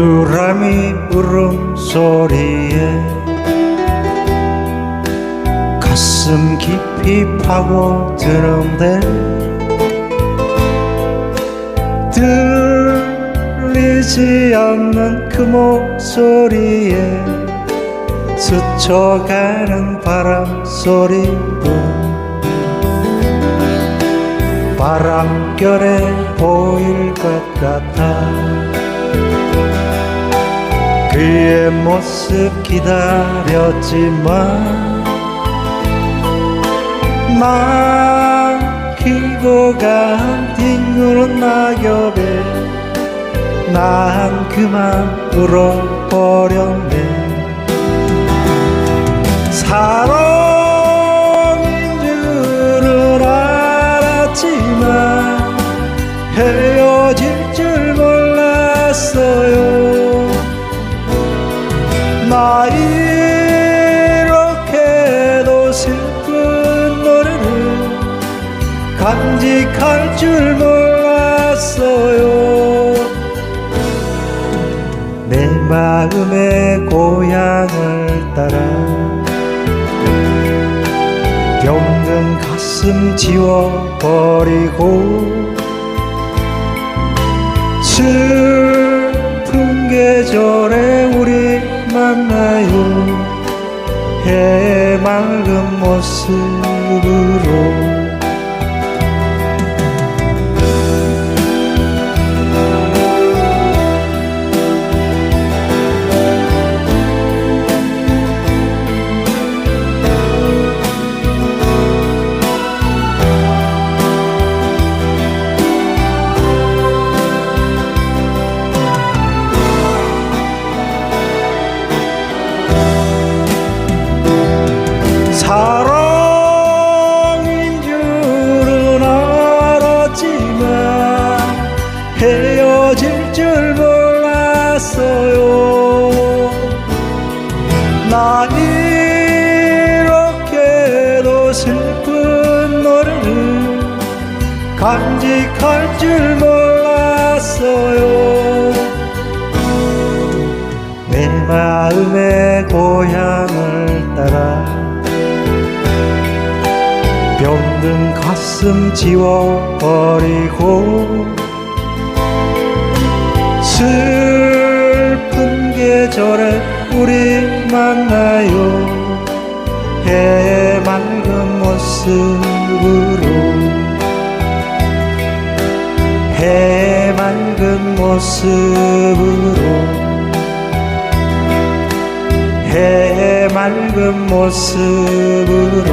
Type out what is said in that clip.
귀뚜라미 울음소리에 가슴 깊이 파고드는데 들리지 않는 그 목소리에 스쳐가는 바람 소리도 바람결에 보일 것 같아 그의 모습 기다렸지만 막히고 간 뒹구는 낙엽에 난 그만 울어버렸네. 사랑인 줄은 알았지만 헤어질 줄 몰랐어요 나 이렇게도 슬픈 노래를 간직할 줄 몰랐어요. 내 마음의 고향을 따라 병든 가슴 지워버리고 슬픈 계절에 만나요? 해맑은 모습 간직할 줄 몰랐어요. 내 마음의 고향을 따라 병든 가슴 지워버리고 슬픈 계절에 우리 만나요. 해맑은 모습으로 모습으로 해맑은 모습으로